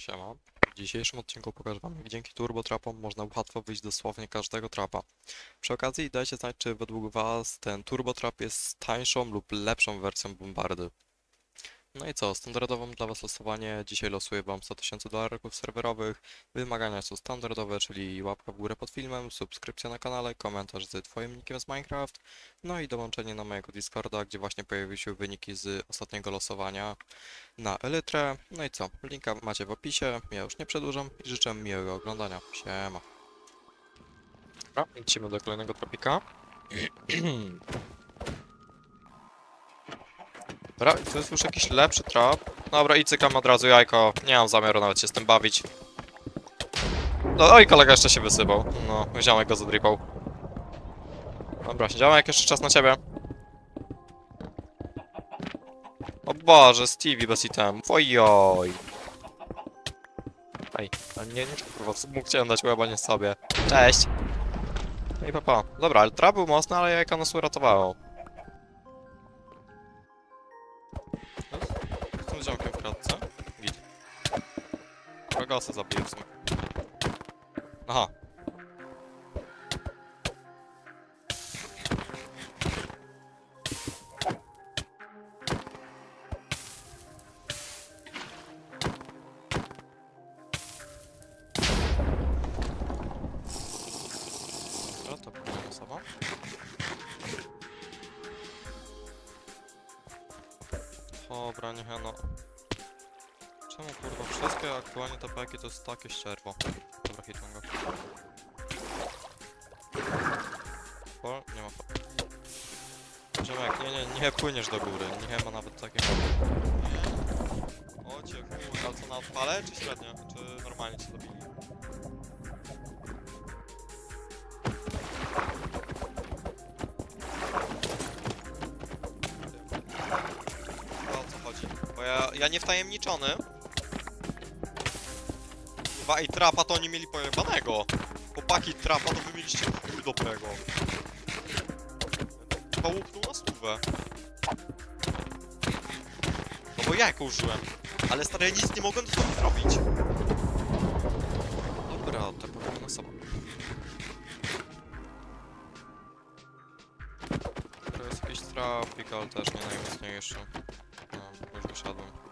Siema. W dzisiejszym odcinku pokażę wam, jak dzięki turbo trapom można łatwo wyjść dosłownie każdego trapa. Przy okazji dajcie znać, czy według was ten turbo trap jest tańszą lub lepszą wersją bombardy. No i co, standardową dla was losowanie, dzisiaj losuję wam 100 tysięcy dolarów serwerowych. Wymagania są standardowe, czyli łapka w górę pod filmem, subskrypcja na kanale, komentarz z twoim nickiem z Minecraft, no i dołączenie na mojego Discorda, gdzie właśnie pojawiły się wyniki z ostatniego losowania na Elytrę. No i co? Linka macie w opisie. Ja już nie przedłużam i życzę miłego oglądania. Siema. Dobra, lecimy do kolejnego tropika. Dobra, to jest już jakiś lepszy trap. Dobra, i cykam od razu jajko. Nie mam zamiaru nawet się z tym bawić. No, oj, kolega jeszcze się wysypał. No, ziomek go zadripał. Dobra, ziomek, jeszcze czas na ciebie. O Boże, Stevie bez item. Ojoj. Ej, ale nie, nie kurwa, mógł chciałem dać łeba, nie sobie. Cześć. No i papa. Dobra, ale trap był mocny, ale jajka nas uratowało. Rogosę zabiję w sumie. Aha. Dobra, to kolejna osoba. Dobra, niech ja no... Czemu kurwa wszystkie aktualnie te peki to jest takie ścierwo? Dobra, hitłem go. O, nie ma fa... Ziomek, nie, nie, nie płyniesz do góry, nie ma nawet takiej Nie. O cię co na odpale, czy średnio? Czy normalnie cię ja, ja nie wtajemniczony. Chyba i trapa to oni mieli pojebanego. Chłopaki trapa to wy mieliście chuj dobrego. Chyba łupnął na stówę. No bo jajko użyłem. Ale stary, ja nic nie mogłem z zrobić. Dobra, to powiem na sobą. To jest jakiś trapik, ale też nie najmocniejszy. No, już wyszedłem.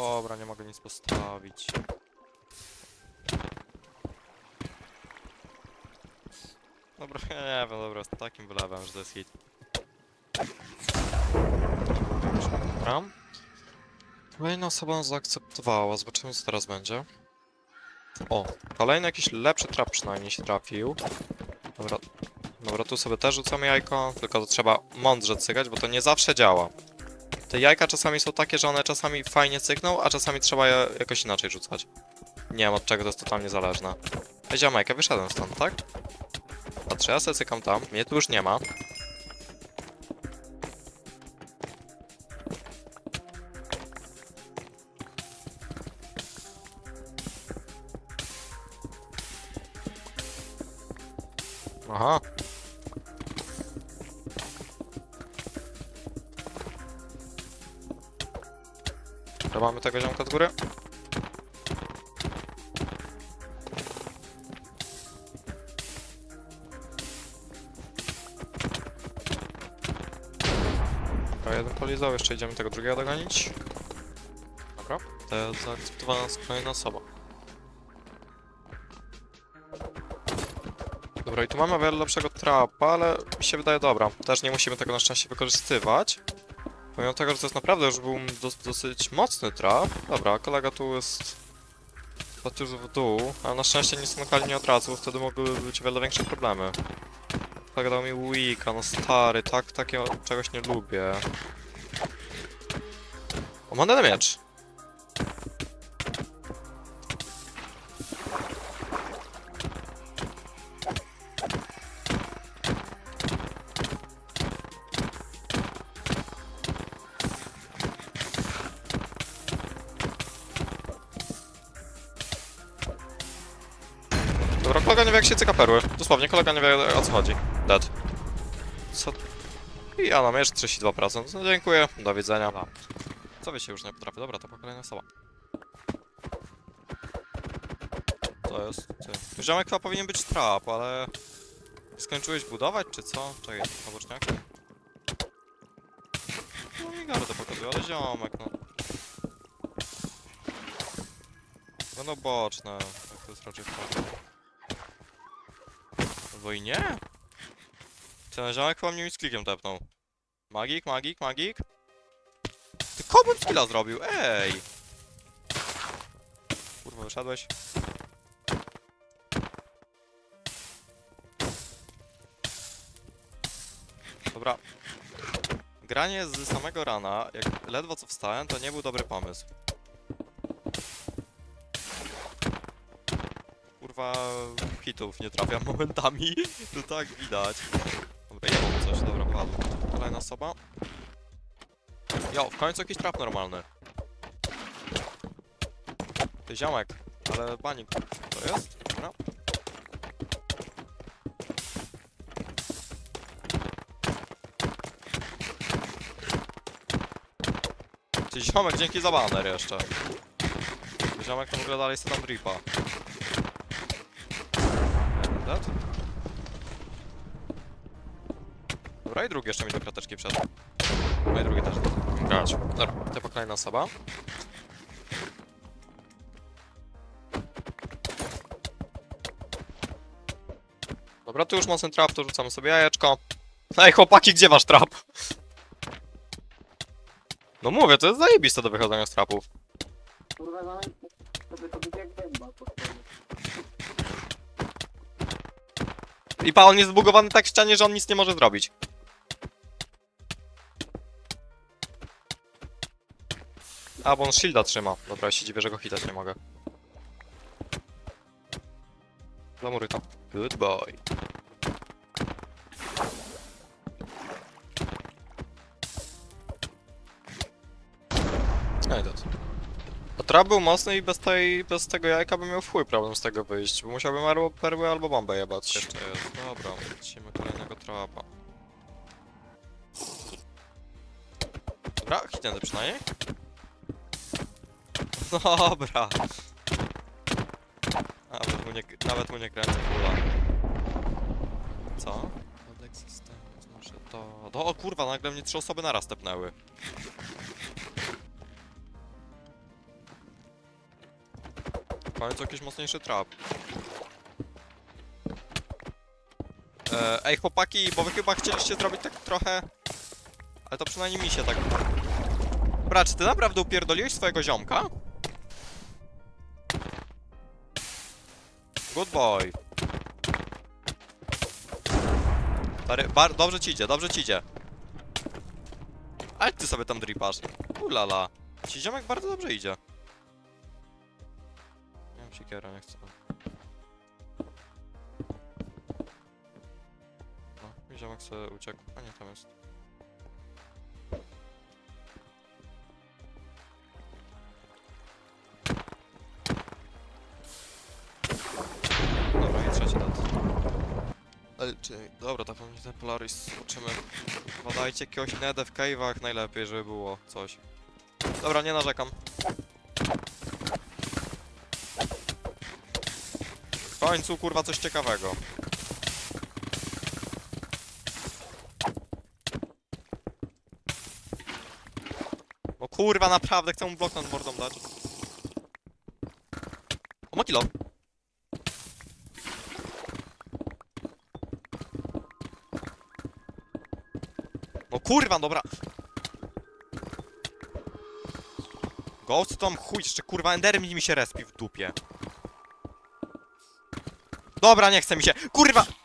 Dobra, nie mogę nic postawić. Dobra, nie wiem, dobra, z takim wylewem, że to jest hit. Dobra. Kolejna osoba zaakceptowała, zobaczymy co teraz będzie. O, kolejny jakiś lepszy trap przynajmniej się trafił. Dobra, dobra, tu sobie też rzucamy jajko, tylko to trzeba mądrze cykać, bo to nie zawsze działa. Te jajka czasami są takie, że one czasami fajnie cykną, a czasami trzeba je jakoś inaczej rzucać. Nie wiem od czego to jest totalnie zależne. Ej, ziomek, ja wyszedłem stąd, tak? Patrzę, ja sobie cykam tam, mnie tu już nie ma. Aha. To mamy tego ziomka góry? Dobra, jeden polizał, jeszcze idziemy tego drugiego dogonić. Dobra, to jest zaakceptowana kolejna osoba. Dobra, i tu mamy wiele lepszego trapa, ale mi się wydaje dobra. Też nie musimy tego na szczęście wykorzystywać. Pomimo tego, że to jest naprawdę już był dos dosyć mocny trap. Dobra, kolega tu jest... Już w dół, ale na szczęście nie stanokali nie od razu, wtedy mogły być wiele większe problemy. Kolega dał mi weeka, no stary, tak, takiego czegoś nie lubię. O, mam miecz. Dobra, kolega nie wie jak się cyka perły. Dosłownie, kolega nie wie o co chodzi. Dead. Co? I ja mam jeszcze 32%. No dziękuję, do widzenia. Co wy się już nie? Dobra, to po kolejna osoba. To jest... Ty. Ziomek chyba powinien być trap, ale... Skończyłeś budować, czy co? Czekaj, na boczniaku. No mi gardę pokazuje, ale ziomek, no. No boczne, jak to jest raczej wpadło. Albo i nie? Ten ziomek chyba mnie mi z klikiem tepnął. Magik, magik, magik. Ty komu skilla zrobił? Ej! Kurwa, wyszedłeś? Dobra. Granie z samego rana, jak ledwo co wstałem, to nie był dobry pomysł. Kurwa, hitów nie trafiam momentami, to tak widać. Dobra, ja mam coś, dobra, padł. Kolejna osoba. Jo, w końcu jakiś trap normalny. Ty ziomek, ale banik, to jest? Dobra. Ty ziomek, dzięki za baner jeszcze. Ziomek to w ogóle dalej sobie tam dripa. Dead? Dobra, i drugi jeszcze mi do krateczki wszedł. No i drugi też. Grać. Dobra, to kolejna osoba. Dobra, tu już mocny trap, to rzucamy sobie jajeczko. Ej, chłopaki, gdzie wasz trap? No mówię, to jest zajebiste do wychodzenia z trapów. Kurwa, no sobie to będzie jak gęba I pa, on jest zbugowany tak w ścianie, że on nic nie może zrobić. A, bo on shielda trzyma. Dobra, ja się dziwię, że go hitać nie mogę. Zamury tam. Good boy. No i to. A trap był mocny i bez, tej, bez tego jajka bym miał w chuj problem z tego wyjść, bo musiałbym albo perły, albo bombę jebać. Jeszcze jest, lecimy kolejnego trapa. Dobra, hitnięty przynajmniej. Dobra. Nawet mu nie, nawet mu nie kręcę kula. Co? Kodek systemu, znaczy to... No, o kurwa, nagle mnie trzy osoby naraz tepnęły. W końcu jakiś mocniejszy trap. E, ej chłopaki, bo wy chyba chcieliście zrobić tak trochę... Ale to przynajmniej mi się tak... Dobra, czy ty naprawdę upierdoliłeś swojego ziomka? Good boy. Stary, bar dobrze ci idzie, dobrze ci idzie. Ale ty sobie tam dripasz. Ulala. Ci ziomek bardzo dobrze idzie. Nie mam siekiera, nie chcę. Ziomek sobie uciekł. A nie, tam jest. Dobra, i trzeci dat. Ale czy... Dobra, to pewnie ten Polaris zobaczymy. Podajcie jakiegoś nedę w cave'ach najlepiej, żeby było coś. Dobra, nie narzekam. W końcu, kurwa, coś ciekawego. Kurwa, naprawdę chcę mu blok nad mordą dać. O, ma kilo. No kurwa, dobra. Ghost tam chuj, jeszcze kurwa Enderman mi się respi w dupie. Dobra, nie chce mi się. Kurwa!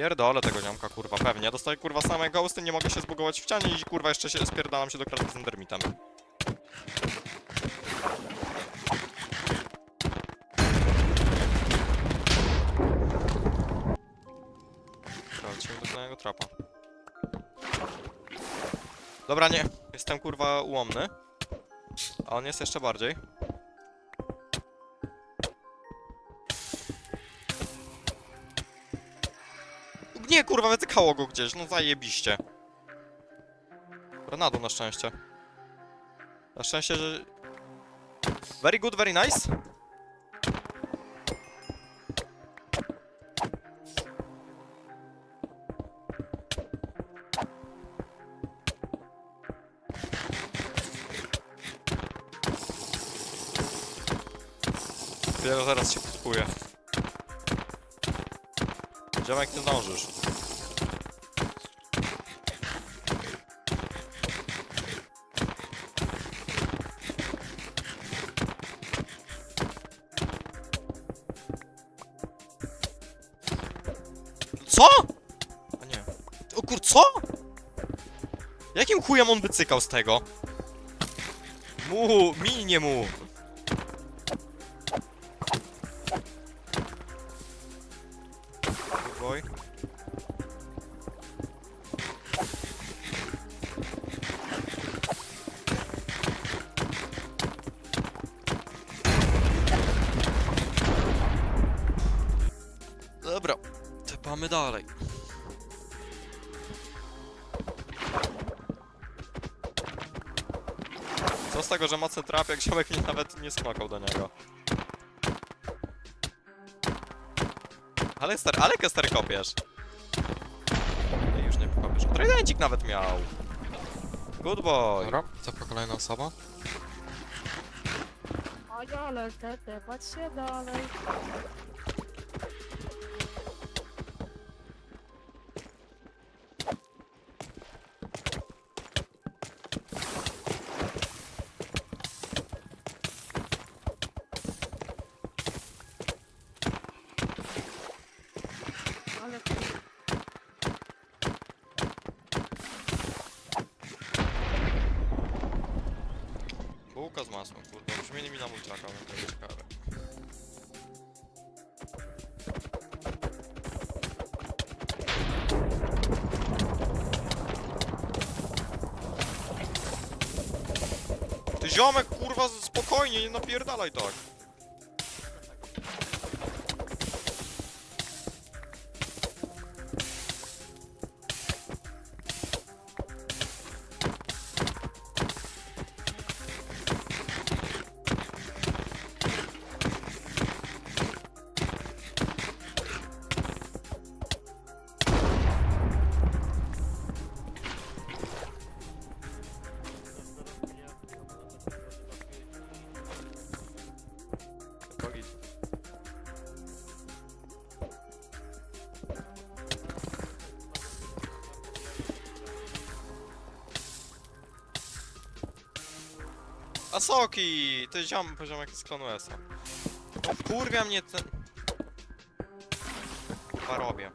Pierdolę tego niamka, kurwa, pewnie. Dostaję kurwa same ghosty, nie mogę się zbugować w ścianie i kurwa jeszcze się spierdalam się do kratki z endermitem. Lecimy do kolejnego trapa. Dobra, nie. Jestem kurwa ułomny. A on jest jeszcze bardziej. Nie, kurwa, wytykało go gdzieś, no zajebiście. Dobra, na szczęście. Na szczęście, że... Very good, very nice. Dopiero zaraz się podkuję. Ziomek, nie zdążysz. Co? A nie. O kur, co? Jakim chujem on by cykał z tego? Mu, mi nie mu. Co z tego, że mocny trap, jak ziomek nie, nawet nie smakał do niego. Ale stary, ale stary kopiesz. Nie, już nie kopiesz. Tridencik nawet miał. Good boy. Dobra, to po kolejna osoba. A ja lecę tepać się dalej. Bułka z masłem, kurde. Brzmienie mi na mój czaka, będzie ciekawe. Ty ziomek, kurwa, spokojnie, nie napierdalaj tak. Asoki! To jest ziom, poziomek z klanu S-a. Kurwia mnie ten... Kurwa robię.